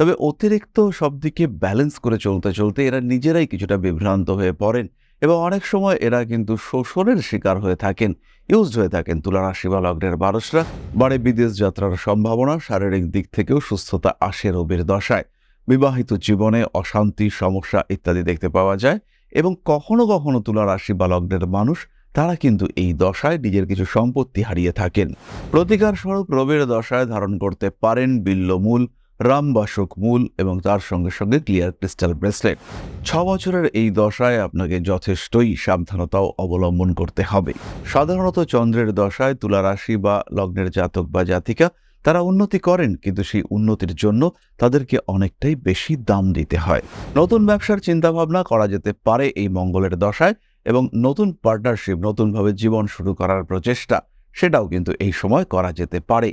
তবে অতিরিক্ত সব দিকে ব্যালেন্স করে চলতে চলতে এরা নিজেরাই কিছুটা বিভ্রান্ত হয়ে পড়েন এবং অনেক সময় এরা কিন্তু শোষণের শিকার হয়ে থাকেন ইউজড হয়ে থাকেন। তুলা রাশি বা লগ্নের মানুষরা বাড়ে বিদেশ যাত্রার সম্ভাবনা শারীরিক দিক থেকেও সুস্থতা আসে রবির দশায়। বিবাহিত জীবনে অশান্তি, সমস্যা ইত্যাদি দেখতে পাওয়া যায় এবং কখনো কখনো তুলা রাশি বা লগ্নের মানুষ তারা কিন্তু এই দশায় নিজের কিছু সম্পত্তি হারিয়ে থাকেন। প্রতিকার স্বরূপ রবির দশায় ধারণ করতে পারেন বিল্লমূল রামবাসক মূল এবং তার সঙ্গে সঙ্গে ক্লিয়ার ক্রিস্টাল ব্রেসলেট ছ বছরের এই দশায় আপনাকে যথেষ্টই সাবধানতাও অবলম্বন করতে হবে। সাধারণত চন্দ্রের দশায় তুলা রাশি বা লগ্নের জাতক বা জাতিকা তারা উন্নতি করেন, কিন্তু সেই উন্নতির জন্য তাদেরকে অনেকটাই বেশি দাম দিতে হয়। নতুন ব্যবসার চিন্তাভাবনা করা যেতে পারে এই মঙ্গলের দশায় এবং নতুন পার্টনারশিপ নতুনভাবে জীবন শুরু করার প্রচেষ্টা, সেটাও কিন্তু এই সময় করা যেতে পারে।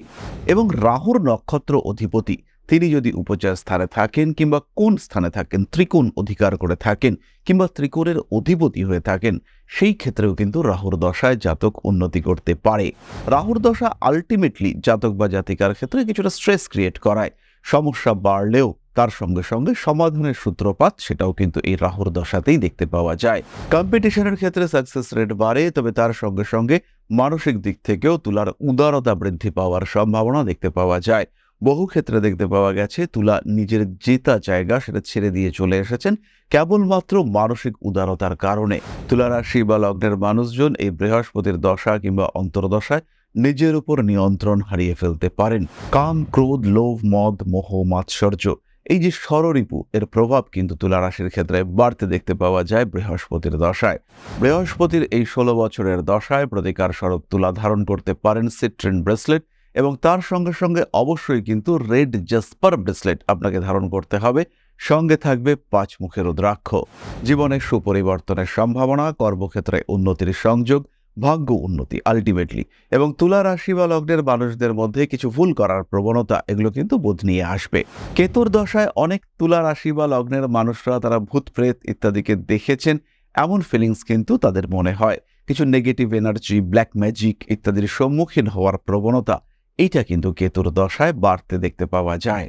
এবং রাহুর নক্ষত্র অধিপতি তিনি যদি উপচার স্থানে থাকেন কিংবা কোন স্থানে থাকেন, ত্রিকোণ অধিকার করে থাকেন কিংবা ত্রিকোণের অধিপতি হয়ে থাকেন, সেই ক্ষেত্রেও কিন্তু রাহুর দশায় জাতক উন্নতি করতে পারে। রাহুর দশা আলটিমেটলি জাতক বা জাতিকার ক্ষেত্রে কিছুটা স্ট্রেস ক্রিয়েট করায়। সমস্যা বাড়লেও তার সঙ্গে সঙ্গে সমাধানের সূত্রপাত সেটাও কিন্তু এই রাহুর দশাতেই দেখতে পাওয়া যায়। কম্পিটিশনের ক্ষেত্রে সাকসেস রেট বাড়ে, তবে তার সঙ্গে সঙ্গে মানসিক দিক থেকেও তুলার উদারতা বৃদ্ধি পাওয়ার সম্ভাবনা দেখতে পাওয়া যায়। বহু ক্ষেত্রে দেখতে পাওয়া গেছে, তুলা নিজের জেতা জায়গা সেটা ছেড়ে দিয়ে চলে এসেছেন কেবলমাত্র মানসিক উদারতার কারণে। তুলা রাশি বা লগ্নের মানুষজন এই বৃহস্পতির দশা কিংবা অন্তর্দশায় নিজের উপর নিয়ন্ত্রণ হারিয়ে ফেলতে পারেন। কাম, ক্রোধ, লোভ, মদ, মোহ, মাৎসর্য, এই যে ষড়রিপু এর প্রভাব কিন্তু তুলা রাশির ক্ষেত্রে বাড়তে দেখতে পাওয়া যায় বৃহস্পতির দশায়। বৃহস্পতির এই ষোলো বছরের দশায় প্রতিকার স্বরূপ তুলা ধারণ করতে পারেন সিট্রেন ব্রেসলেট এবং তার সঙ্গে সঙ্গে অবশ্যই কিন্তু রেড জাসপার ব্রেসলেট আপনাকে ধারণ করতে হবে। সঙ্গে থাকবে পাঁচ মুখের রুদ্রাক্ষ। জীবনে সুপরিবর্তনের সম্ভাবনা, কর্মক্ষেত্রে উন্নতির সংযোগ, ভাগ্য উন্নতি আলটিমেটলি এবং তুলা রাশি বা লগ্নের মানুষদের মধ্যে কিছু ভুল করার প্রবণতা, এগুলো কিন্তু বোধ নিয়ে আসবে। কেতুর দশায় অনেক তুলা রাশি বা লগ্নের মানুষরা তারা ভূত প্রেত ইত্যাদিকে দেখেছেন। এমন ফিলিংস কিন্তু তাদের মনে হয়। কিছু নেগেটিভ এনার্জি ব্ল্যাক ম্যাজিক ইত্যাদির সম্মুখীন হওয়ার প্রবণতা এইটা কিন্তু কেতুর দশায় বাড়তে দেখতে পাওয়া যায়।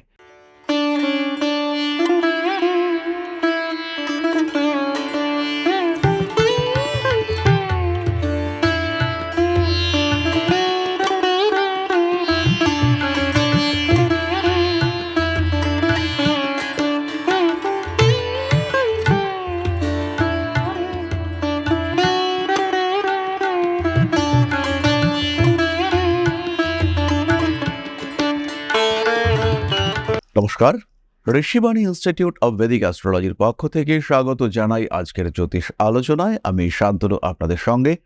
নমস্কার। ঋষিবাণী ইনস্টিটিউট অব বেদিক অ্যাস্ট্রোলজির পক্ষ থেকে স্বাগত জানাই আজকের জ্যোতিষ আলোচনায়। আমি শান্তনু, আপনাদের সঙ্গে।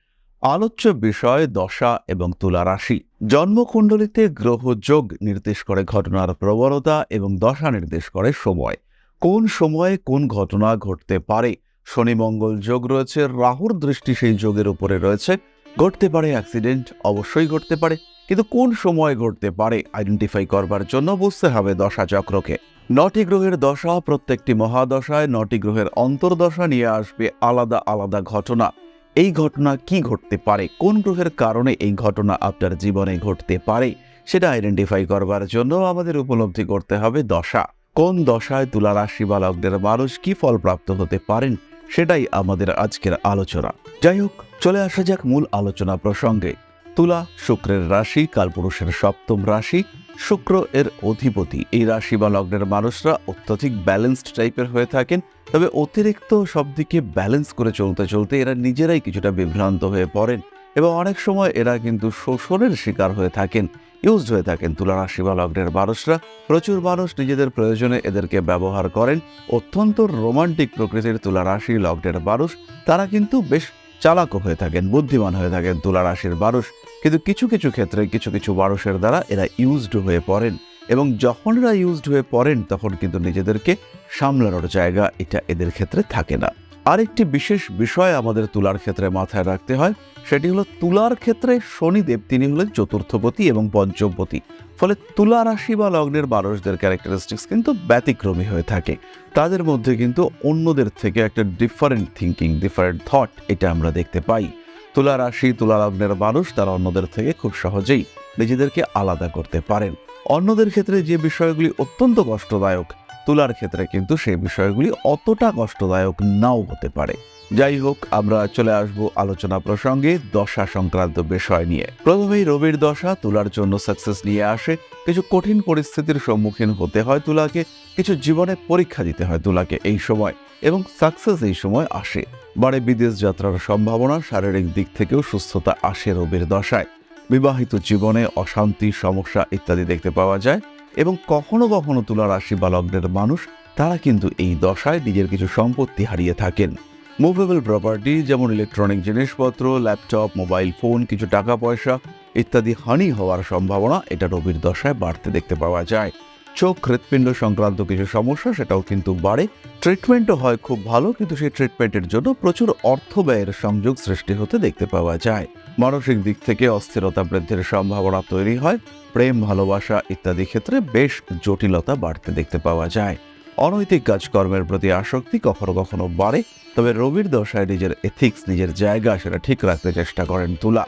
আলোচ্য বিষয় দশা এবং তুলা রাশি। জন্মকুণ্ডলিতে গ্রহযোগ নির্দেশ করে ঘটনার প্রবণতা এবং দশা নির্দেশ করে সময়। কোন সময়ে কোন ঘটনা ঘটতে পারে? শনি মঙ্গল যোগ রয়েছে, রাহুর দৃষ্টি সেই যোগের উপরে রয়েছে। ঘটতে পারে অ্যাক্সিডেন্ট অবশ্যই ঘটতে পারে। কিন্তু কোন সময় ঘটতে পারে আইডেন্টিফাই করবার জন্য বুঝতে হবে দশা চক্রকে। নটি গ্রহের দশা, প্রত্যেকটি মহাদশায় নটি গ্রহের অন্তর্দশা নিয়ে আসবে আলাদা আলাদা ঘটনা। এই ঘটনা কি ঘটতে পারে? কোন গ্রহের কারণে এই ঘটনা আপনার জীবনে ঘটতে পারে? সেটা আইডেন্টিফাই করবার জন্য আমাদের উপলব্ধি করতে হবে দশা। কোন দশায় তুলা রাশি বা লগ্নের মানুষ কি ফল প্রাপ্ত হতে পারেন? সেটাই আমাদের আজকের আলোচনা। যাই হোক, চলে আসা যাক মূল আলোচনা প্রসঙ্গে। তুলা শুক্রের রাশি, কালপুরুষের সপ্তম রাশি, শুক্র এর অধিপতি। এই রাশি বা লগ্নের মানুষরা অত্যধিক ব্যালেন্সড টাইপের হয়ে থাকেন, তবে অতিরিক্ত সব দিকে ব্যালেন্স করে চলতে চলতে এরা নিজেরাই কিছুটা বিভ্রান্ত হয়ে পড়েন এবং অনেক সময় এরা কিন্তু শোষণের শিকার হয়ে থাকেন ইউজড হয়ে থাকেন তুলা রাশি বা লগ্নের মানুষরা। প্রচুর মানুষ নিজেদের প্রয়োজনে এদেরকে ব্যবহার করেন। অত্যন্ত রোমান্টিক প্রকৃতির তুলা রাশি, লগ্নের মানুষ, তারা কিন্তু বেশ চালাকও হয়ে থাকেন, বুদ্ধিমান হয়ে থাকেন তুলা রাশির মানুষ কিন্তু কিছু কিছু ক্ষেত্রে কিছু কিছু মানুষের দ্বারা এরা ইউজড হয়ে পড়েন এবং যখন এরা ইউজড হয়ে পড়েন, তখন কিন্তু নিজেদেরকে সামলানোর জায়গা এটা এদের ক্ষেত্রে থাকে না। আরেকটি বিশেষ বিষয় আমাদের তুলার ক্ষেত্রে মাথায় রাখতে হয়, সেটি হলো তুলার ক্ষেত্রে শনিদেব, তিনি হলেন চতুর্থপতি এবং পঞ্চমপতি। ফলে তুলা রাশি বা লগ্নের মানুষদের ক্যারেক্টারিস্টিক্স কিন্তু ব্যতিক্রমী হয়ে থাকে। তাদের মধ্যে কিন্তু অন্যদের থেকে একটা ডিফারেন্ট থিঙ্কিং ডিফারেন্ট থট এটা আমরা দেখতে পাই। তুলা রাশি, তুলা লগ্নের মানুষ তারা অন্যদের থেকে খুব সহজেই নিজেদেরকে আলাদা করতে পারেন। অন্যদের ক্ষেত্রে যে বিষয়গুলি অত্যন্ত কষ্টদায়ক তুলার ক্ষেত্রে কিন্তু সেই বিষয়গুলি অতটা কষ্টদায়ক নাও হতে পারে। যাই হোক, আমরা চলে আসব আলোচনা প্রসঙ্গে দশা সংক্রান্ত বিষয় নিয়ে। প্রথমেই রবির দশা, তুলার জন্য সাকসেস নিয়ে আসে। কিছু কঠিন পরিস্থিতির সম্মুখীন হতে হয় তুলাকে, কিছু জীবনে পরীক্ষা দিতে হয় তুলাকে এই সময়, এবং সাকসেস এই সময় আসে। বাড়ে বিদেশ যাত্রার সম্ভাবনা শারীরিক দিক থেকেও সুস্থতা আসে রবির দশায়। বিবাহিত জীবনে অশান্তি, সমস্যা ইত্যাদি দেখতে পাওয়া যায়। এবং কখনো কখনো তুলা রাশি বা লগ্নের মানুষ, তারা কিন্তু এই দশায় নিজের কিছু সম্পত্তি হারিয়ে থাকেন। মুভেবল প্রপার্টি যেমন ইলেকট্রনিক জিনিসপত্র ল্যাপটপ মোবাইল ফোন কিছু টাকা পয়সা ইত্যাদি হানি হওয়ার সম্ভাবনা এটা রবির দশায় বাড়তে দেখতে পাওয়া যায়। চোখ, হৃৎপিণ্ড সংক্রান্ত কিছু সমস্যা সেটাও কিন্তু বাড়ে। ট্রিটমেন্টও হয় খুব ভালো, কিন্তু সেই ট্রিটমেন্টের জন্য প্রচুর অর্থ ব্যয়ের সংযোগ সৃষ্টি হতে দেখতে পাওয়া যায়। মানসিক দিক থেকে অস্থিরতা বৃদ্ধির সম্ভাবনা তৈরি হয়, প্রেম, ভালোবাসা ইত্যাদি ক্ষেত্রে বেশ জটিলতা বাড়তে দেখতে পাওয়া যায়। অনৈতিক কাজকর্মের প্রতি আসক্তি কখনো কখনো বাড়ে, তবে রবির দশায় নিজের এথিক্স নিজের জায়গা সেটা ঠিক রাখতে চেষ্টা করেন তুলা।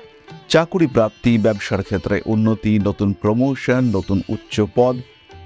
চাকুরি প্রাপ্তি, ব্যবসার ক্ষেত্রে উন্নতি, নতুন প্রমোশন নতুন উচ্চ পদ,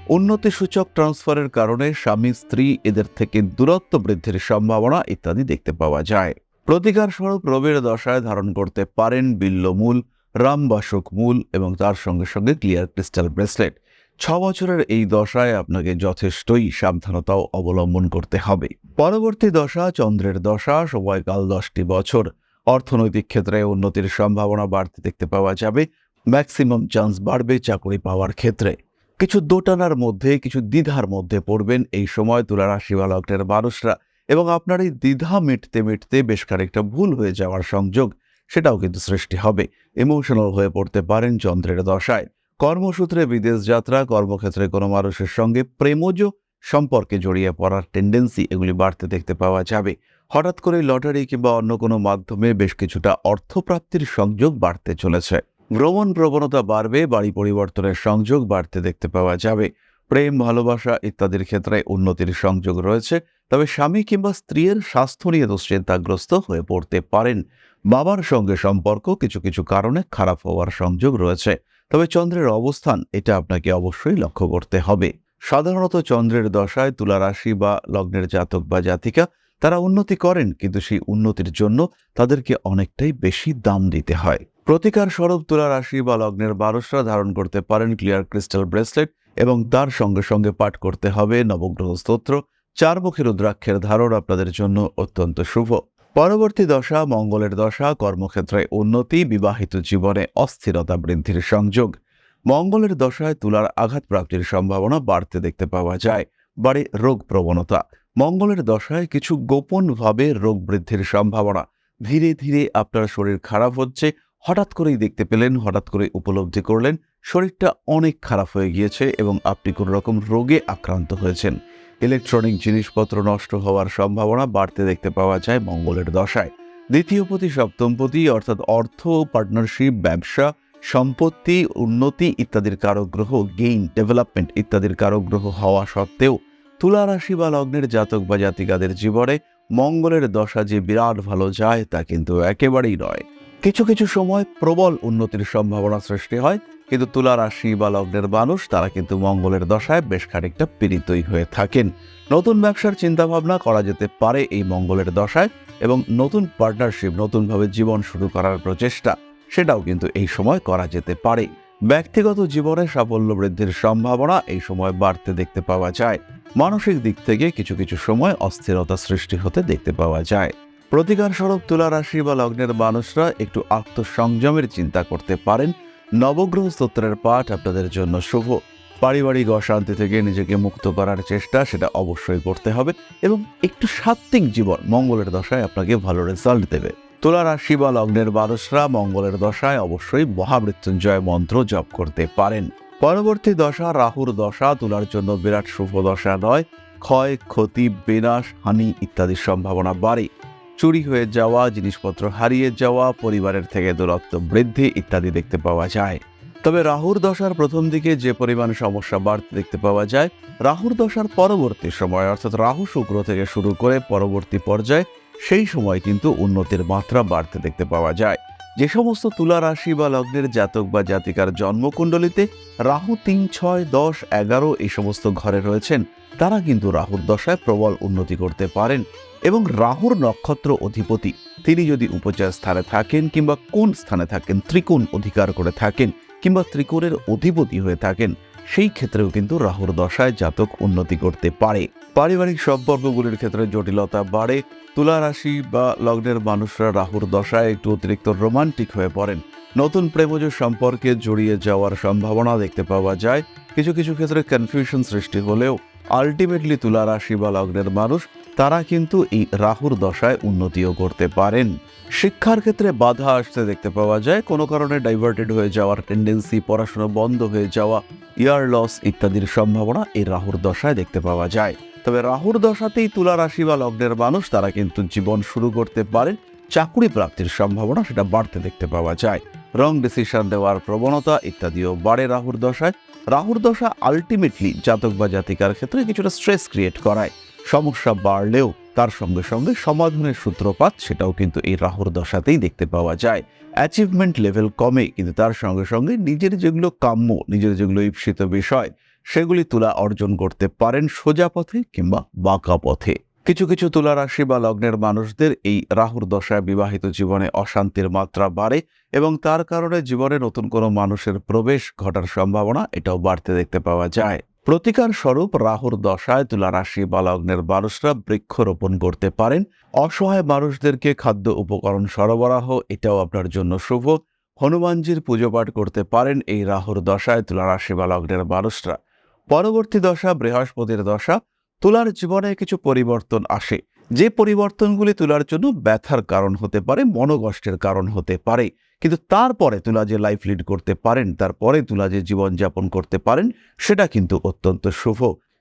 উন্নতি সূচক ট্রান্সফারের কারণে স্বামী, স্ত্রী, এদের থেকে দূরত্ব বৃদ্ধির সম্ভাবনা ইত্যাদি দেখতে পাওয়া যায়। প্রতিকার স্বরূপ রবির দশায় ধারণ করতে পারেন বিল্লমূল রামবাসক মূল এবং তার সঙ্গে সঙ্গে ক্লিয়ার ক্রিস্টাল ব্রেসলেট। ছ বছরের এই দশায় আপনাকে যথেষ্টই সাবধানতাও অবলম্বন করতে হবে। পরবর্তী দশা চন্দ্রের দশা, সময়কাল দশটি বছর। অর্থনৈতিক ক্ষেত্রে উন্নতির সম্ভাবনা বাড়তে দেখতে পাওয়া যাবে। ম্যাক্সিমাম চান্স বাড়বে চাকরি পাওয়ার ক্ষেত্রে। কিছু দোটানার মধ্যে, কিছু দ্বিধার মধ্যে পড়বেন। এই সময় তুলা রাশি বা লগ্নের মানুষরা এবং আপনার এই দ্বিধা মিটতে মিটতে বেশ খানিকটা ভুল হয়ে যাওয়ার সংযোগ, সেটাও কিন্তু সৃষ্টি হবে। ইমোশনাল হয়ে পড়তে পারেন চন্দ্রের দশায়। কর্মসূত্রে বিদেশ যাত্রা, কর্মক্ষেত্রে কোনো মানুষের সঙ্গে প্রেমজ সম্পর্কে জড়িয়ে পড়ার টেন্ডেন্সি এগুলি বাড়তে দেখতে পাওয়া যাবে। হঠাৎ করে লটারি কিংবা অন্য কোনো মাধ্যমে বেশ কিছুটা অর্থপ্রাপ্তির সংযোগ বাড়তে চলেছে। ভ্রমণ প্রবণতা বাড়বে, বাড়ি পরিবর্তনের সংযোগ বাড়তে দেখতে পাওয়া যাবে। প্রেম, ভালোবাসা ইত্যাদির ক্ষেত্রে উন্নতির সংযোগ রয়েছে। তবে স্বামী কিংবা স্ত্রীর স্বাস্থ্য নিয়ে দুশ্চিন্তাগ্রস্ত হয়ে পড়তে পারেন। বাবার সঙ্গে সম্পর্ক কিছু কিছু কারণে খারাপ হওয়ার সংযোগ রয়েছে। তবে চন্দ্রের অবস্থান, এটা আপনাকে অবশ্যই লক্ষ্য করতে হবে। সাধারণত চন্দ্রের দশায় তুলা রাশি বা লগ্নের জাতক বা জাতিকা, তারা উন্নতি করেন, কিন্তু সেই উন্নতির জন্য তাদেরকে অনেকটাই বেশি দাম দিতে হয়। প্রতিকার স্বরূপ তুলা রাশি বা লগ্নের বারসরা ধারণ করতে পারেন, ক্লিয়ার ক্রিস্টাল ব্রেসলেট, এবং তার সঙ্গে সঙ্গে পাঠ করতে হবে, নবগ্রহ স্তোত্র চারমুখী রুদ্রাক্ষের ধারণ আপনাদের জন্য অত্যন্ত শুভ। পরবর্তী দশা, মঙ্গলের দশা, কর্মক্ষেত্রে উন্নতি, বিবাহিত জীবনে অস্থিরতা বৃদ্ধির সংযোগ। মঙ্গলের দশায় তুলার আঘাত প্রাপ্তির সম্ভাবনা বাড়তে দেখতে পাওয়া যায়। বাড়ে রোগ প্রবণতা। মঙ্গলের দশায় কিছু গোপনভাবে রোগ বৃদ্ধির সম্ভাবনা। ধীরে ধীরে আপনার শরীর খারাপ হচ্ছে। হঠাৎ করেই দেখতে পেলেন, হঠাৎ করে উপলব্ধি করলেন, শরীরটা অনেক খারাপ হয়ে গিয়েছে এবং আপনি কোনো রকম রোগে আক্রান্ত হয়েছেন। ইলেকট্রনিক জিনিসপত্র নষ্ট হওয়ার সম্ভাবনা বাড়তে দেখতে পাওয়া যায় মঙ্গলের দশায়। দ্বিতীয় পতি সপ্তম পতি অর্থাৎ অর্থ পার্টনারশিপ ব্যবসা, সম্পত্তি, উন্নতি ইত্যাদির কারক গ্রহ গেইন ডেভেলপমেন্ট ইত্যাদির কারক গ্রহ হওয়া সত্ত্বেও তুলা রাশি বা লগ্নের জাতক বা জাতিকাদের জীবনে মঙ্গলের দশা যে বিরাট ভালো যায় তা কিন্তু একেবারেই নয়। কিছু কিছু সময় প্রবল উন্নতির সম্ভাবনা সৃষ্টি হয় কিন্তু তুলা রাশি বা লগ্নের মানুষ, তারা কিন্তু মঙ্গলের দশায় বেশ খানিকটা পীড়িতই হয়ে থাকেন। নতুন ব্যবসার চিন্তাভাবনা করা যেতে পারে এই মঙ্গলের দশায় এবং নতুন পার্টনারশিপ নতুনভাবে জীবন শুরু করার প্রচেষ্টা, সেটাও কিন্তু এই সময় করা যেতে পারে। ব্যক্তিগত জীবনে সাফল্য বৃদ্ধির সম্ভাবনা এই সময় বাড়তে দেখতে পাওয়া যায়। মানসিক দিক থেকে কিছু কিছু সময় অস্থিরতা সৃষ্টি হতে দেখতে পাওয়া যায়। প্রতিকার স্বরূপ তুলা রাশি বা লগ্নের মানুষরা একটু আত্মসংযমের চিন্তা করতে পারেন নবগ্রহ স্তোত্রের পাঠ আপনাদের জন্য শুভ। পারিবারিক অশান্তি থেকে নিজেকে মুক্ত করার চেষ্টা, সেটা অবশ্যই করতে হবে এবং একটু সাত্ত্বিক জীবন মঙ্গলের দশায় আপনাকে ভালো রেজাল্ট দেবে। তুলা রাশি বা লগ্নের মানুষরা মঙ্গলের দশায় অবশ্যই মহামৃত্যুঞ্জয় মন্ত্র জপ করতে পারেন। পরবর্তী দশা রাহুর দশা, তুলার জন্য বিরাট শুভ দশা নয়। ক্ষয়, ক্ষতি, বিনাশ, হানি ইত্যাদির সম্ভাবনা বাড়ে। চুরি হয়ে যাওয়া, জিনিসপত্র হারিয়ে যাওয়া, পরিবারের থেকে দূরত্ব বৃদ্ধি ইত্যাদি দেখতে পাওয়া যায়। তবে রাহুর দশার প্রথম দিকে যে পরিমাণ সমস্যা বাড়তে দেখতে পাওয়া যায়, রাহুর দশার পরবর্তী সময়, অর্থাৎ রাহু শুক্র থেকে শুরু করে পরবর্তী পর্যায়ে, সেই সময় কিন্তু উন্নতির মাত্রা বাড়তে দেখতে পাওয়া যায়। যে সমস্ত তুলা রাশি বা লগ্নের জাতক বা জাতিকার জন্মকুণ্ডলিতে রাহু তিন, ছয়, দশ, এগারো এই সমস্ত ঘরে রয়েছেন, তারা কিন্তু রাহুর দশায় প্রবল উন্নতি করতে পারেন এবং রাহুর নক্ষত্র অধিপতি, তিনি যদি উপচার স্থানে থাকেন কিংবা কোন স্থানে থাকেন, ত্রিকোণ অধিকার করে থাকেন কিংবা ত্রিকোণের অধিপতি হয়ে থাকেন সেই ক্ষেত্রেও কিন্তু রাহুর দশায় জাতক উন্নতি করতে পারে। পারিবারিক সম্পর্কগুলির ক্ষেত্রে জটিলতা বাড়ে। তুলা রাশি বা লগ্নের মানুষরা রাহুর দশায় একটু অতিরিক্ত রোমান্টিক হয়ে পড়েন। নতুন প্রেমজ সম্পর্কে জড়িয়ে যাওয়ার সম্ভাবনা দেখতে পাওয়া যায়। কিছু কিছু ক্ষেত্রে কনফিউশন সৃষ্টি হলেও আলটিমেটলি তুলা রাশি বা লগ্নের মানুষ, তারা কিন্তু এই রাহুর দশায় উন্নতিও করতে পারেন। শিক্ষার ক্ষেত্রে বাধা আসতে দেখতে পাওয়া যায়। কোনো কারণে ডাইভার্টেড হয়ে যাওয়ার টেন্ডেন্সি পড়াশোনা বন্ধ হয়ে যাওয়া ইয়ার লস ইত্যাদির সম্ভাবনা এই রাহুর দশায় দেখতে পাওয়া যায়। তবে রাহুর দশাতেই তুলা রাশি বা লগ্নের মানুষ, তারা কিন্তু জীবন শুরু করতে পারেন। চাকুরি প্রাপ্তির সম্ভাবনা সেটা বাড়তে দেখতে পাওয়া যায়। রং ডিসিশন দেওয়ার প্রবণতা ইত্যাদিও বাড়ে রাহুর দশায়। রাহুর দশা আলটিমেটলি জাতক বা জাতিকার ক্ষেত্রে কিছুটা স্ট্রেস ক্রিয়েট করায়। সমস্যা বাড়লেও তার সঙ্গে সঙ্গে সমাধানের সূত্রপাত সেটাও কিন্তু এই রাহুর দশাতেই দেখতে পাওয়া যায়। অ্যাচিভমেন্ট লেভেল কমে, কিন্তু তার সঙ্গে সঙ্গে নিজের যেগুলো কাম্য, নিজের যেগুলো ঈপ্সিত বিষয়, সেগুলি তুলা অর্জন করতে পারেন সোজা পথে কিংবা বাঁকা পথে। কিছু কিছু তুলা রাশি বা লগ্নের মানুষদের এই রাহুর দশায় বিবাহিত জীবনে অশান্তির মাত্রা বাড়ে এবং তার কারণে জীবনে নতুন কোনো মানুষের প্রবেশ ঘটার সম্ভাবনা এটাও বাড়তে দেখতে পাওয়া যায়। প্রতিকার স্বরূপ রাহুর দশায় তুলা রাশি বা লগ্নের মানুষরা বৃক্ষরোপণ করতে পারেন। অসহায় মানুষদেরকে খাদ্য উপকরণ সরবরাহ, এটাও আপনার জন্য শুভ। হনুমানজির পুজো পাঠ করতে পারেন এই রাহুর দশায় তুলা রাশি বা লগ্নের মানুষরা। পরবর্তী দশা বৃহস্পতির দশা। তুলার জীবনে কিছু পরিবর্তন আসে। যে পরিবর্তনগুলি তুলার জন্য ব্যথার কারণ হতে পারে, মনোকষ্টের কারণ হতে পারে, কিন্তু তারপরে তুলা যে লাইফ লিড করতে পারেন, তারপরে তুলা যে জীবনযাপন করতে পারেন, সেটা কিন্তু অত্যন্ত শুভ।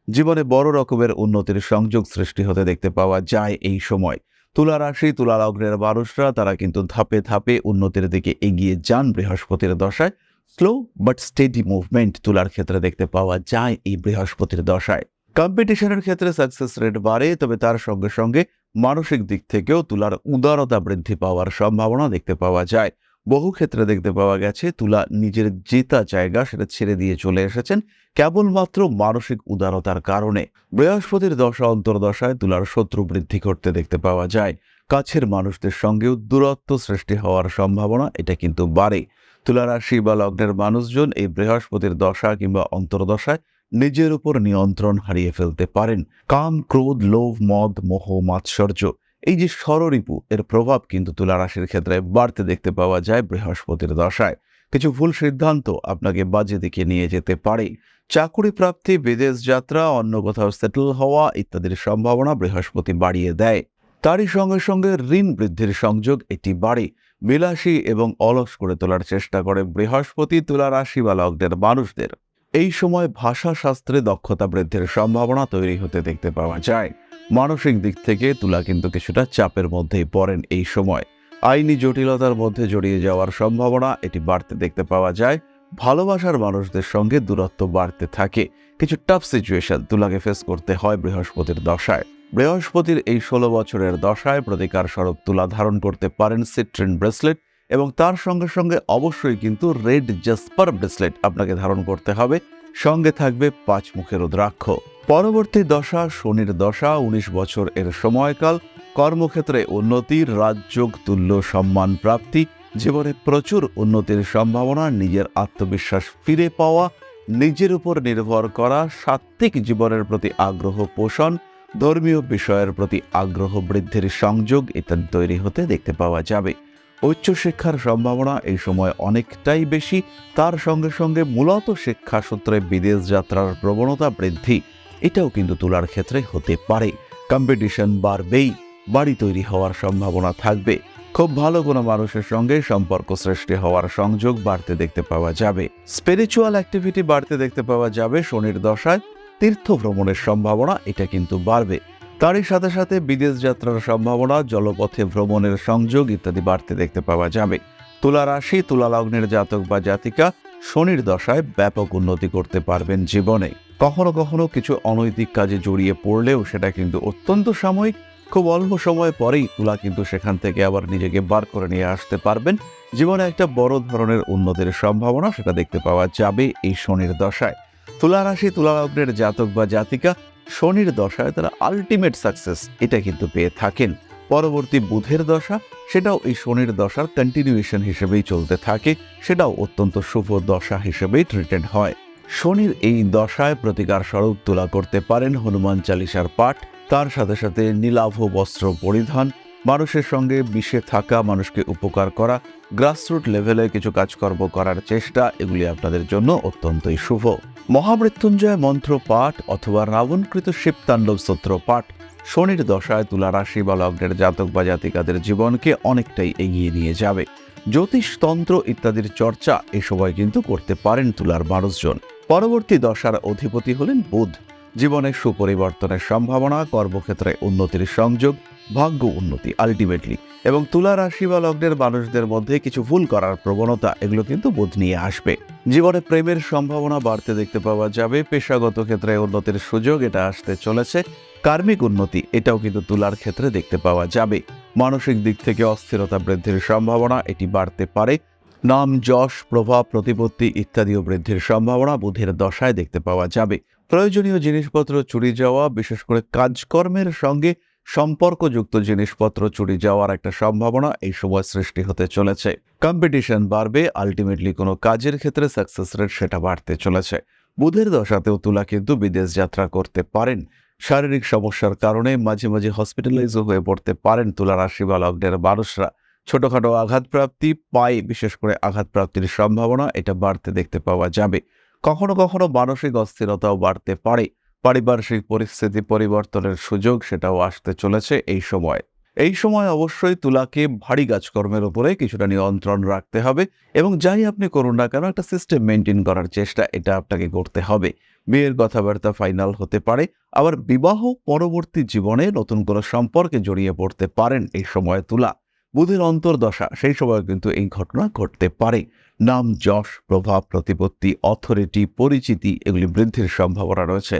জীবনে বড় রকমের উন্নতির সংযোগ সৃষ্টি হতে দেখতে পাওয়া যায় এই সময়। তুলা রাশি, তুলা লগ্নের মানুষরা, তারা কিন্তু ধাপে ধাপে উন্নতির দিকে এগিয়ে যান বৃহস্পতির দশায়। স্লো বাট স্টেডি মুভমেন্ট তুলার ক্ষেত্রে দেখতে পাওয়া যায় এই বৃহস্পতির দশায়। কম্পিটিশনের ক্ষেত্রে সাকসেস রেট বাড়ে, তবে তার সঙ্গে সঙ্গে মানসিক দিক থেকেও তুলার উদারতা বৃদ্ধি পাওয়ার সম্ভাবনা দেখতে পাওয়া যায়। বহু ক্ষেত্রে দেখতে পাওয়া গেছে, তুলা নিজের জেতা জায়গা সেটা ছেড়ে দিয়ে চলে এসেছেন কেবলমাত্র মানসিক উদারতার কারণে। বৃহস্পতির দশা অন্তর্দশায় তুলার শত্রু বৃদ্ধি করতে দেখতে পাওয়া যায়। কাছের মানুষদের সঙ্গেও দূরত্ব সৃষ্টি হওয়ার সম্ভাবনা এটা কিন্তু বাড়ে। তুলা রাশি বা লগ্নের মানুষজন এই বৃহস্পতির দশা কিংবা অন্তর্দশায় নিজের উপর নিয়ন্ত্রণ হারিয়ে ফেলতে পারেন। কাম, ক্রোধ, লোভ, মদ, মোহ, মাৎসর্য, এই যে ষড়রিপু এর প্রভাব কিন্তু তুলা রাশির ক্ষেত্রে বাড়তে দেখতে পাওয়া যায় বৃহস্পতির দশায়। কিছু ভুল সিদ্ধান্ত আপনাকে বাজে দিকে নিয়ে যেতে পারে। চাকুরি প্রাপ্তি, বিদেশ যাত্রা, অন্য কোথাও সেটেল হওয়া ইত্যাদির সম্ভাবনা বৃহস্পতি বাড়িয়ে দেয়। তারই সঙ্গে সঙ্গে ঋণ বৃদ্ধির সংযোগ এটি বাড়ে। বিলাসী এবং অলস করে তোলার চেষ্টা করে বৃহস্পতি তুলা রাশি মানুষদের। এই সময় ভাষা শাস্ত্রে দক্ষতা বৃদ্ধির সম্ভাবনা তৈরি হতে দেখতে পাওয়া যায়। মানসিক দিক থেকে তুলা কিন্তু কিছুটা চাপের মধ্যেই পড়েন এই সময়। আইনি জটিলতার মধ্যে জড়িয়ে যাওয়ার সম্ভাবনা এটি বাড়তে দেখতে পাওয়া যায়। ভালোবাসার মানুষদের সঙ্গে দূরত্ব বাড়তে থাকে। কিছু টাফ সিচুয়েশন তুলাকে ফেস করতে হয় বৃহস্পতির দশায়। বৃহস্পতির এই ষোলো বছরের দশায় প্রতিকার স্বরূপ তুলা ধারণ করতে পারেন সিট্রিন ব্রেসলেট এবং তার সঙ্গে সঙ্গে অবশ্যই কিন্তু রেড জাসপার ব্রেসলেট আপনাকে ধারণ করতে হবে। সঙ্গে থাকবে পাঁচ মুখের রুদ্রাক্ষ। পরবর্তী দশা, শনির দশা, উনিশ বছর এর সময়কাল, কর্মক্ষেত্রে উন্নতি, রাজযোগ, তুল্য সম্মান প্রাপ্তি, জীবনে প্রচুর উন্নতির সম্ভাবনা, নিজের আত্মবিশ্বাস ফিরে পাওয়া, নিজের উপর নির্ভর করা, সাত্ত্বিক জীবনের প্রতি আগ্রহ পোষণ, ধর্মীয় বিষয়ের প্রতি আগ্রহ বৃদ্ধির সংযোগ ইত্যাদি তৈরি হতে দেখতে পাওয়া যাবে। উচ্চশিক্ষার সম্ভাবনা এই সময় অনেকটাই বেশি। তার সঙ্গে সঙ্গে মূলত শিক্ষা সূত্রে বিদেশ যাত্রার প্রবণতা বৃদ্ধি। এটাও কিন্তু তুলার ক্ষেত্রে হতে পারে। কম্পিটিশন বাড়বেই। বাড়ি তৈরি হওয়ার সম্ভাবনা থাকবে। খুব ভালো কোনো মানুষের সঙ্গে সম্পর্ক সৃষ্টি হওয়ার সংযোগ বাড়তে দেখতে পাওয়া যাবে। স্পিরিচুয়াল অ্যাক্টিভিটি বাড়তে দেখতে পাওয়া যাবে শনির দশায়। তীর্থ ভ্রমণের সম্ভাবনা এটা কিন্তু বাড়বে। তারই সাথে সাথে বিদেশ যাত্রার সম্ভাবনা, জলপথে ভ্রমণের সংযোগ ইত্যাদি বাড়তে দেখতে পাওয়া যাবে। তুলা রাশি, তুলা লগ্নের জাতক বা জাতিকা শনির দশায় ব্যাপক উন্নতি করতে পারবেন জীবনে। কখনো কখনো কিছু অনৈতিক কাজে জড়িয়ে পড়লেও সেটা কিন্তু অত্যন্ত সাময়িক। খুব অল্প সময় পরেই তুলা কিন্তু সেখান থেকে আবার নিজেকে বার করে নিয়ে আসতে পারবেন। জীবনে একটা বড় ধরনের উন্নতির সম্ভাবনা সেটা দেখতে পাওয়া যাবে এই শনির দশায়। তুলা রাশি, তুলা লগ্নের জাতক বা জাতিকা শনির দশায় তারা আলটিমেট সাকসেস এটা কিন্তু পেয়ে থাকেন। পরবর্তী বুধের দশা, সেটাও এই শনির দশার কন্টিনিউয়েশন হিসেবেই চলতে থাকে, সেটাও অত্যন্ত শুভ দশা হিসেবেই ট্রিটেড হয়। শনির এই দশায় প্রতিকার স্বরূপ তুলা করতে পারেন হনুমান চালিসার পাঠ, তার সাথে সাথে নীলাভ বস্ত্র পরিধান, মানুষের সঙ্গে মিশে থাকা, মানুষকে উপকার করা গ্রাসরুট লেভেলে কিছু কাজকর্ম করার চেষ্টা, এগুলি আপনাদের জন্য অত্যন্তই শুভ। মহামৃত্যুঞ্জয় মন্ত্র পাঠ অথবা রাবণকৃত শিবতাণ্ডব স্তোত্র পাঠ শনির দশায় তুলা রাশি বা লগ্নের জাতক বা জাতিকাদের জীবনকে অনেকটাই এগিয়ে নিয়ে যাবে। জ্যোতিষতন্ত্র ইত্যাদির চর্চা এ সময় কিন্তু করতে পারেন তুলার মানুষজন। পরবর্তী দশার অধিপতি হলেন বুধ। জীবনের সুপরিবর্তনের সম্ভাবনা, কর্মক্ষেত্রে উন্নতির সংযোগ, ভাগ্য উন্নতি আলটিমেটলি এবং তুলা রাশি বা লগ্নের মানুষদের মধ্যে কিছু ভুল করার প্রবণতা, এগুলো কিন্তু বুধ নিয়ে আসবে। জীবনে প্রেমের সম্ভাবনা বাড়তে দেখতে পাওয়া যাবে, পেশাগত ক্ষেত্রে উন্নতির সুযোগ এটা আসতে চলেছে, কার্মিক উন্নতি এটাও কিন্তু তুলার ক্ষেত্রে দেখতে পাওয়া যাবে। মানসিক দিক থেকে অস্থিরতা বৃদ্ধির সম্ভাবনা এটি বাড়তে পারে, নাম, যশ, প্রভাব, প্রতিপত্তি ইত্যাদিও বৃদ্ধির সম্ভাবনা বুধের দশায় দেখতে পাওয়া যাবে। প্রয়োজনীয় জিনিসপত্র চুরি যাওয়া, বিশেষ করে কাজকর্মের সঙ্গে সম্পর্কযুক্ত জিনিসপত্র চুরি যাওয়ার একটা সম্ভাবনা এই সময় সৃষ্টি হতে চলেছে। কম্পিটিশন বাড়বে আলটিমেটলি কোনো কাজের ক্ষেত্রে সাকসেস রেট সেটা বাড়তে চলেছে। বুধের দশাতেও তুলা কিন্তু বিদেশ যাত্রা করতে পারেন। শারীরিক সমস্যার কারণে মাঝে মাঝে হসপিটালাইজও হয়ে পড়তে পারেন তুলা রাশি বা লগ্নের মানুষরা। ছোটখাটো আঘাতপ্রাপ্তি পায়ে, বিশেষ করে আঘাতপ্রাপ্তির সম্ভাবনা এটা বাড়তে দেখতে পাওয়া যাবে। কখনো কখনো মানসিক অস্থিরতাও বাড়তে পারে। পারিপার্শ্বিক পরিস্থিতি পরিবর্তনের সুযোগ সেটাও আসতে চলেছে এই সময়। এই সময় অবশ্যই তুলাকে ভারী কাজকর্মের উপরে কিছুটা নিয়ন্ত্রণ রাখতে হবে এবং যাই আপনি করুন না কেন একটা সিস্টেম মেনটেন করার চেষ্টা এটা আপনাকে করতে হবে। বিয়ের কথাবার্তা ফাইনাল হতে পারে, আবার বিবাহ পরবর্তী জীবনে নতুন কোনো সম্পর্কে জড়িয়ে পড়তে পারেন এই সময় তুলা। বুধের অন্তর্দশা, সেই সময় কিন্তু এই ঘটনা ঘটতে পারে। নাম, যশ, প্রভাব, প্রতিপত্তি অথরিটি পরিচিতি এগুলি বৃদ্ধির সম্ভাবনা রয়েছে।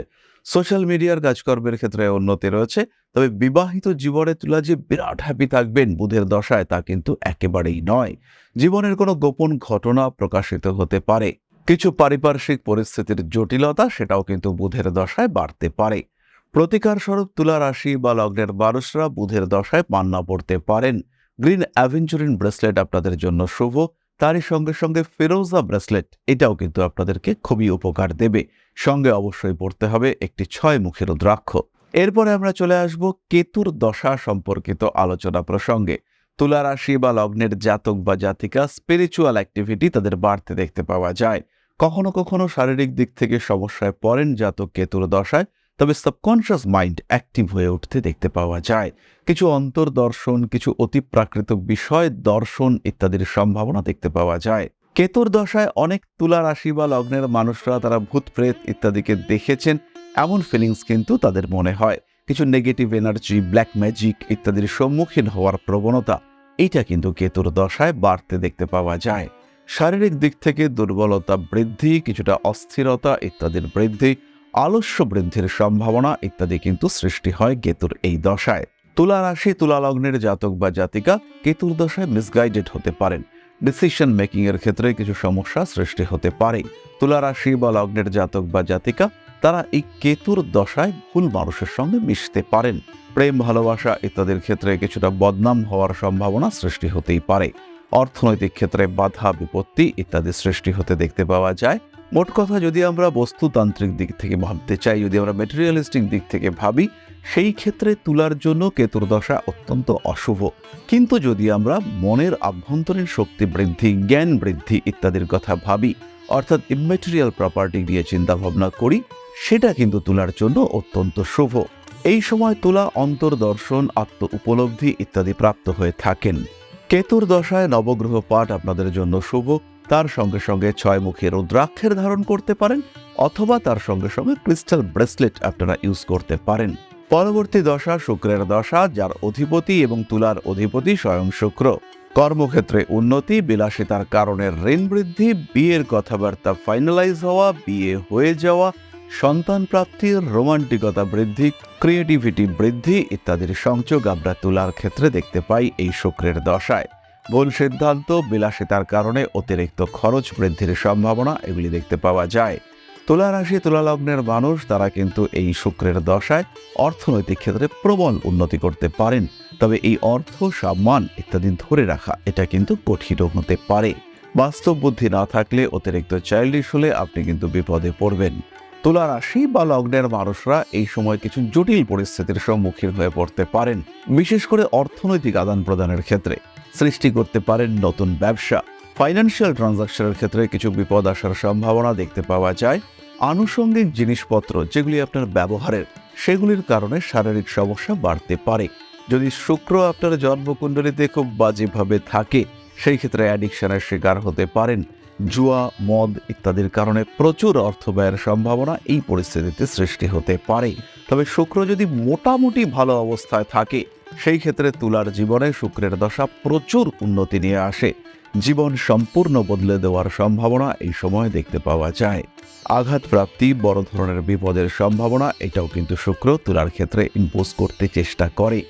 সোশ্যাল মিডিয়ার কাজকর্মের ক্ষেত্রে উন্নতি রয়েছে, তবে বিবাহিত জীবনে তুলা যে বিরাট হ্যাপি থাকবেন বুধের দশায় তা কিন্তু একেবারেই নয়। জীবনের কোনো গোপন ঘটনা প্রকাশিত হতে পারে। কিছু পারিপার্শ্বিক পরিস্থিতির জটিলতা সেটাও কিন্তু বুধের দশায় বাড়তে পারে। প্রতিকার স্বরূপ তুলা রাশি বা লগ্নের মানুষরা বুধের দশায় পান্না পড়তে পারেন। গ্রিন অ্যাভেঞ্চুরিন ব্রেসলেট আপনাদের জন্য শুভ, তারই সঙ্গে সঙ্গে ফেরোজা ব্রেসলেট, এটাও কিন্তু আপনাদেরকে খুবই উপকার দেবে। সঙ্গে অবশ্যই পড়তে হবে একটি ছয় মুখের রুদ্রাক্ষ এরপরে আমরা চলে আসব কেতুর দশা সম্পর্কিত আলোচনা প্রসঙ্গে। তুলা রাশি বা লগ্নের জাতক বা জাতিকা স্পিরিচুয়াল অ্যাক্টিভিটি তাদের বাড়তে দেখতে পাওয়া যায়। কখনো কখনো শারীরিক দিক থেকে সমস্যায় পড়েন জাতক কেতুর দশায়, তবে সাবকনশিয়াস মাইন্ড অ্যাক্টিভ হয়ে উঠতে দেখতে পাওয়া যায়। কিছু অন্তর্দর্শন, কিছু অতি প্রাকৃত বিষয়, দর্শন ইত্যাদির সম্ভাবনা দেখতে পাওয়া যায়। কেতুর দশায় অনেক তুলা রাশি বা লগ্নের মানুষরা তারা ভূত, প্রেত ইত্যাদিকে দেখেছেন। এমন ফিলিংস কিন্তু তাদের মনে হয়। কিছু নেগেটিভ এনার্জি ব্ল্যাক ম্যাজিক ইত্যাদির সম্মুখীন হওয়ার প্রবণতা। এইটা কিন্তু কেতুর দশায় বাড়তে দেখতে পাওয়া যায়। শারীরিক দিক থেকে দুর্বলতা বৃদ্ধি, কিছুটা অস্থিরতা ইত্যাদির বৃদ্ধি, আলস্য বৃদ্ধির সম্ভাবনা ইত্যাদি কিন্তু সৃষ্টি হয় কেতুর এই দশায়। তুলা রাশি, তুলা লগ্নের জাতক বা জাতিকা কেতুর দশায় মিসগাইডেড হতে পারেন। ডিসিশন মেকিং এর ক্ষেত্রে কিছু সমস্যা সৃষ্টি হতে পারে। তুলা রাশি বা লগ্নের জাতক বা জাতিকা, তারা এই কেতুর দশায় ভুল মানুষের সঙ্গে মিশতে পারেন। প্রেম, ভালোবাসা ইত্যাদির ক্ষেত্রে কিছুটা বদনাম হওয়ার সম্ভাবনা সৃষ্টি হতেই পারে। অর্থনৈতিক ক্ষেত্রে বাধা, বিপত্তি ইত্যাদি সৃষ্টি হতে দেখতে পাওয়া যায়। মোট কথা যদি আমরা বস্তুতান্ত্রিক দিক থেকে ভাবতে চাই, যদি আমরা মেটেরিয়ালিস্টিক দিক থেকে ভাবি, সেই ক্ষেত্রে তুলার জন্য কেতুর দশা অত্যন্ত অশুভ। কিন্তু যদি আমরা মনের আভ্যন্তরীণ শক্তি বৃদ্ধি, জ্ঞান বৃদ্ধি ইত্যাদির কথা ভাবি, অর্থাৎ ইমেটেরিয়াল প্রপার্টি নিয়ে চিন্তা ভাবনা করি, সেটা কিন্তু তুলার জন্য অত্যন্ত শুভ। এই সময় তুলা অন্তর্দর্শন, আত্ম উপলব্ধি ইত্যাদি প্রাপ্ত হয়ে থাকেন। কেতুর দশায় নবগ্রহ পাঠ আপনাদের জন্য শুভ। তার সঙ্গে সঙ্গে ছয় মুখী রুদ্রাক্ষের ধারণ করতে পারেন, অথবা তার সঙ্গে সঙ্গে ক্রিস্টাল ব্রেসলেট আপনারা ইউজ করতে পারেন। পরবর্তী দশা শুক্রের দশা, যার অধিপতি এবং তুলার অধিপতি স্বয়ং শুক্র। কর্মক্ষেত্রে উন্নতি, বিলাসিতার কারণে ঋণ বৃদ্ধি, বিয়ের কথাবার্তা ফাইনালাইজ হওয়া, বিয়ে হয়ে যাওয়া, সন্তান প্রাপ্তির রোমান্টিকতা বৃদ্ধি ক্রিয়েটিভিটি বৃদ্ধি ইত্যাদির সংযোগ আমরা তুলার ক্ষেত্রে দেখতে পাই এই শুক্রের দশায়। ভুল সিদ্ধান্ত, বিলাসিতার কারণে অতিরিক্ত খরচ বৃদ্ধির সম্ভাবনা এগুলি দেখতে পাওয়া যায়। তুলা রাশি তুলালগ্নের মানুষ, তারা কিন্তু এই শুক্রের দশায় অর্থনৈতিক ক্ষেত্রে প্রবল উন্নতি করতে পারেন। তবে এই অর্থ, সম্মান ইত্যাদি ধরে রাখা, এটা কিন্তু কঠিন হতে পারে। বাস্তব বুদ্ধি না থাকলে অতিরিক্ত চাইল্ডিশ হলে আপনি কিন্তু বিপদে পড়বেন। তুলা রাশি বা লগ্নের মানুষরা এই সময় কিছু জটিল পরিস্থিতির সম্মুখীন হয়ে পড়তে পারেন, বিশেষ করে অর্থনৈতিক আদান প্রদানের ক্ষেত্রে। সৃষ্টি করতে পারেন নতুন ব্যবসা। ফাইন্যান্সিয়াল ট্রানজাকশনের ক্ষেত্রে কিছু বিপদ আসার সম্ভাবনা দেখতে পাওয়া যায়। আনুষঙ্গিক জিনিসপত্র যেগুলি আপনার ব্যবহারের, সেগুলির কারণে শারীরিক সমস্যা বাড়তে পারে। যদি শুক্র আপনার জন্মকুণ্ডলিতে খুব বাজেভাবে থাকে, সেই ক্ষেত্রে অ্যাডিকশনের শিকার হতে পারেন। জুয়া, মদ ইত্যাদির কারণে প্রচুর অর্থ ব্যয়ের সম্ভাবনা এই পরিস্থিতিতে সৃষ্টি হতে পারে। তবে শুক্র যদি মোটামুটি ভালো অবস্থায় থাকে সেই ক্ষেত্রে তুলার জীবনে শুক্রের দশা প্রচুর উন্নতি নিয়ে আসে। জীবন সম্পূর্ণ বদলে দেওয়ার সম্ভাবনা এই সময় দেখতে পাওয়া যায়। আঘাত প্রাপ্তি বড় ধরনের বিপদের সম্ভাবনা, এটাও কিন্তু শুক্র তুলার ক্ষেত্রে ইম্পোজ করতে চেষ্টা করে।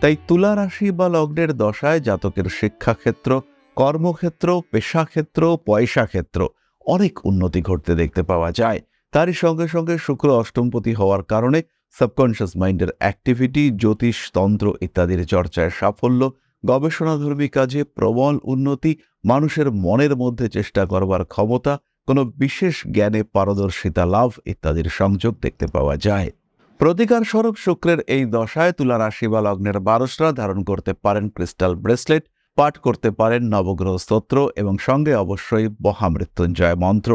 তাই তুলা রাশি বা লগ্নের দশায় জাতকের শিক্ষাক্ষেত্র, কর্মক্ষেত্র, পেশাক্ষেত্র পয়সা ক্ষেত্র অনেক উন্নতি ঘটতে দেখতে পাওয়া যায়। তারই সঙ্গে সঙ্গে শুক্র অষ্টমপতি হওয়ার কারণে সাবকনশিয়াস মাইন্ডের অ্যাক্টিভিটি, জ্যোতিষ, তন্ত্র ইত্যাদির চর্চায় সাফল্য, গবেষণাধর্মী কাজে প্রবল উন্নতি, মানুষের মনের মধ্যে চেষ্টা করবার ক্ষমতা, কোনো বিশেষ জ্ঞানে পারদর্শিতা লাভ ইত্যাদির সংযোগ দেখতে পাওয়া যায়। প্রতিকার স্বরূপ শুক্রের এই দশায় তুলা রাশি বা লগ্নের বারসরা ধারণ করতে পারেন ক্রিস্টাল ব্রেসলেট, পাঠ করতে পারেন নবগ্রহ স্তোত্র এবং সঙ্গে অবশ্যই মহামৃত্যুঞ্জয় মন্ত্র।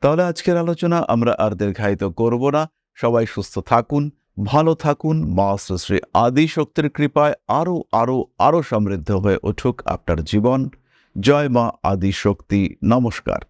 তাহলে আজকের আলোচনা আমরা আর দীর্ঘায়িত করব না। সবাই সুস্থ থাকুন, ভালো থাকুন মা শ্রী আদি শক্তির কৃপায় আরও আরও আরও সমৃদ্ধ হয়ে উঠুক আপনার জীবন। জয় মা আদি শক্তি, নমস্কার।